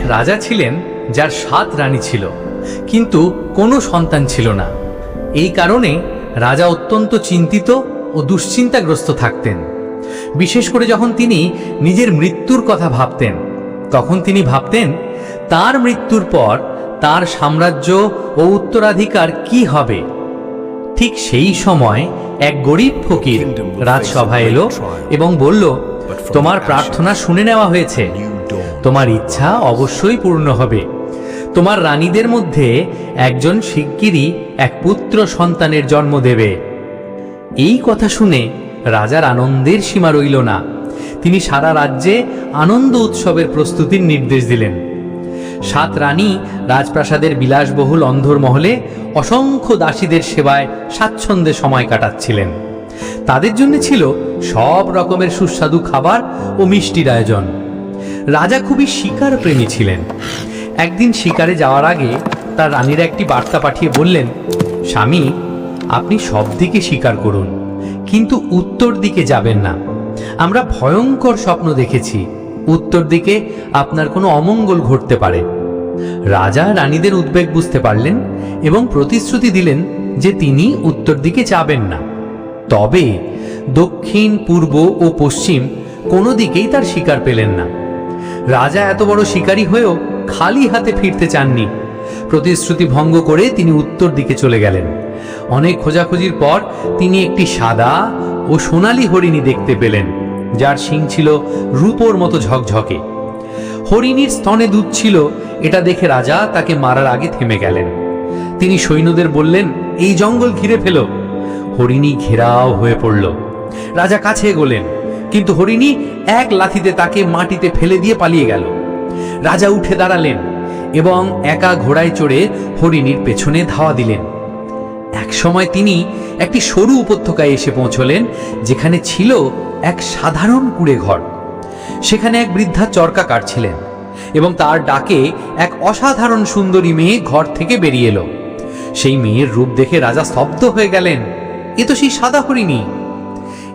এক রাজা ছিলেন যার সাত রানী ছিল কিন্তু কোনো সন্তান ছিল না। এই কারণে রাজা অত্যন্ত চিন্তিত ও দুশ্চিন্তাগ্রস্ত থাকতেন। বিশেষ করে যখন তিনি নিজের মৃত্যুর কথা ভাবতেন তখন তিনি ভাবতেন তার মৃত্যুর পর তার সাম্রাজ্য ও উত্তরাধিকার কি হবে? ঠিক সেই সময় এক গরিব ফকির রাজসভায় এলো এবং বলল তোমার প্রার্থনা শুনে নেওয়া হয়েছে। তোমার ইচ্ছা অবশ্যই পূর্ণ হবে। তোমার রানীদের মধ্যে একজন শিগগিরই এক পুত্র সন্তানের জন্ম দেবে। এই কথা শুনে রাজার আনন্দের সীমা রইল না। তিনি সারা রাজ্যে আনন্দ উৎসবের প্রস্তুতির নির্দেশ দিলেন। সাত রানী রাজপ্রাসাদের বিলাসবহুল অন্ধর মহলে অসংখ্য দাসীদের সেবায় স্বাচ্ছন্দ্যে সময় কাটাচ্ছিলেন। তাদের জন্য ছিল সব রকমের সুস্বাদু খাবার ও মিষ্টির আয়োজন। রাজা খুবই শিকার প্রেমী ছিলেন। একদিন শিকারে যাওয়ার আগে তার রানীরা একটি বার্তা পাঠিয়ে বললেন, স্বামী, আপনি সব দিকে শিকার করুন, কিন্তু উত্তর দিকে যাবেন না। আমরা ভয়ঙ্কর স্বপ্ন দেখেছি, উত্তর দিকে আপনার কোনো অমঙ্গল ঘটতে পারে। রাজা রানীদের উদ্বেগ বুঝতে পারলেন এবং প্রতিশ্রুতি দিলেন যে তিনি উত্তর দিকে যাবেন না। তবে দক্ষিণ, পূর্ব ও পশ্চিম কোনো দিকেই তার শিকার পেলেন না। রাজা এত বড় শিকারী হয়েও খালি হাতে ফিরতে চাননি। প্রতিশ্রুতি ভঙ্গ করে তিনি উত্তর দিকে চলে গেলেন। অনেক খোঁজাখুঁজির পর তিনি একটি সাদা ও সোনালী হরিণী দেখতে পেলেন, যার শিং ছিল রূপোর মতো ঝকঝকে। হরিণীর স্তনে দুধ ছিল, এটা দেখে রাজা তাকে মারার আগে থেমে গেলেন। তিনি সৈন্যদের বললেন, এই জঙ্গল ঘিরে ফেল। হরিণী ঘেরাও হয়ে পড়ল। রাজা কাছে এগোলেন কিন্তু হরিণী এক লাথিতে তাকে মাটিতে ফেলে দিয়ে পালিয়ে গেল। রাজা উঠে দাঁড়ালেন এবং একা ঘোড়ায় চড়ে হরিণীর পেছনে ধাওয়া দিলেন। এক সময় তিনি একটি সরু উপত্যকায় এসে পৌঁছলেন, যেখানে ছিল এক সাধারণ কুড়ে ঘর সেখানে এক বৃদ্ধা চরকা কাটছিলেন এবং তার ডাকে এক অসাধারণ সুন্দরী মেয়ে ঘর থেকে বেরিয়ে এলো। সেই মেয়ের রূপ দেখে রাজা স্তব্ধ হয়ে গেলেন, এ তো সেই সাদা হরিণী!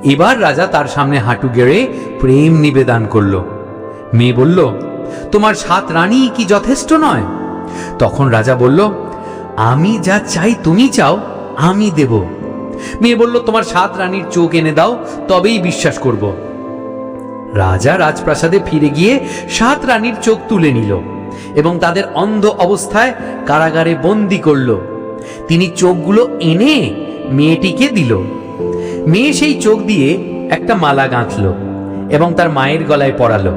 এবার রাজা তার সামনে হাঁটু গেড়ে প্রেম নিবেদন করল। মেয়ে বলল, তোমার সাত রানী কি যথেষ্ট নয়? তখন রাজা বলল, আমি যা চাই তুমি চাও, আমি দেব। মেয়ে বলল, তোমার সাত রানীর চোখ এনে দাও, তবেই বিশ্বাস করব। রাজা রাজপ্রাসাদে ফিরে গিয়ে সাত রানীর চোখ তুলে নিল এবং তাদের অন্ধ অবস্থায় কারাগারে বন্দি করল। তিনি চোখগুলো এনে মেয়েটিকে দিল। মেয়ে সেই চোখ দিয়ে একটা মালা গাঁথল এবং তার মায়ের গলায় পরালো।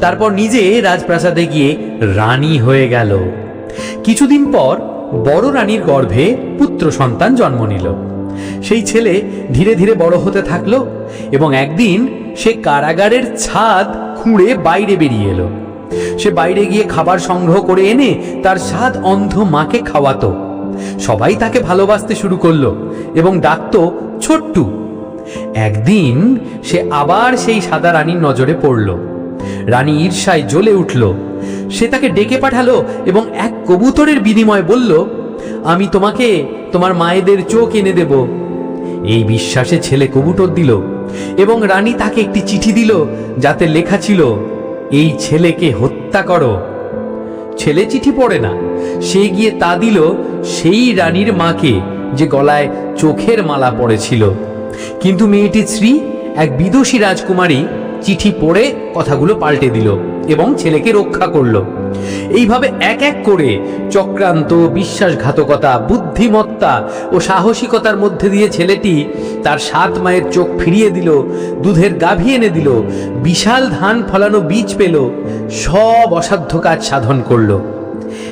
তারপর নিজে রাজপ্রাসাদে গিয়ে রানী হয়ে গেল। কিছুদিন পর বড় রানীর গর্ভে পুত্র সন্তান জন্ম নিল। সেই ছেলে ধীরে ধীরে বড় হতে থাকল এবং একদিন সে কারাগারের ছাদ খুঁড়ে বাইরে বেরিয়ে এলো। সে বাইরে গিয়ে খাবার সংগ্রহ করে এনে তার সাত অন্ধ মাকে খাওয়াতো। সবাই তাকে ভালোবাসতে শুরু করল এবং ডাকতো ছোট্টু। একদিন সে আবার সেই সাদা রানীর নজরে পড়ল। রানী ঈর্ষায় জ্বলে উঠল। সে তাকে ডেকে পাঠালো এবং এক কবুতরের বিনিময়ে বলল, আমি তোমাকে তোমার মায়েদের চোখ এনে দেব। এই বিশ্বাসে ছেলে কবুতর দিল এবং রানী তাকে একটি চিঠি দিল যাতে লেখা ছিল, এই ছেলেকে হত্যা করো। ছেলে চিঠি পড়ে না, সে গিয়ে তা দিল সেই রানীর মাকে। যে গলায় চোখের মালা পড়েছিল। কিন্তু মেয়েটির স্ত্রী এক বিদুষী রাজকুমারী চিঠি পড়ে কথাগুলো পাল্টে দিল এবং ছেলেকে রক্ষা করল। এইভাবে এক এক করে চক্রান্ত, বিশ্বাসঘাতকতা, বুদ্ধিমত্তা ও সাহসিকতার মধ্যে দিয়ে ছেলেটি তার সাত মায়ের চোখ ফিরিয়ে দিল, দুধের গাভী এনে দিল, বিশাল ধান ফলানো বীজ পেল, সব অসাধ্য কাজ সাধন করল।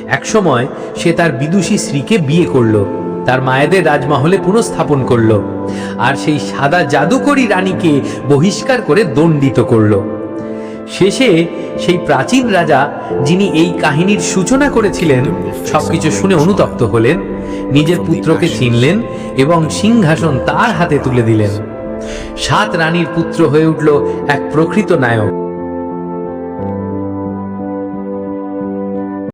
একসময় সে তার বিদুষী স্ত্রীকে বিয়ে করল। তার মায়েদের রাজমহলে পুনঃস্থাপন করল। আর সেই সাদা জাদুকরী রানীকে বহিষ্কার করে দণ্ডিত করল। শেষে সেই প্রাচীন রাজা, যিনি এই কাহিনীর সূচনা করেছিলেন, সবকিছু শুনে অনুতপ্ত হলেন, নিজের পুত্রকে চিনলেন এবং সিংহাসন তার হাতে তুলে দিলেন। সাত রানীর পুত্র হয়ে উঠল এক প্রকৃত নায়ক।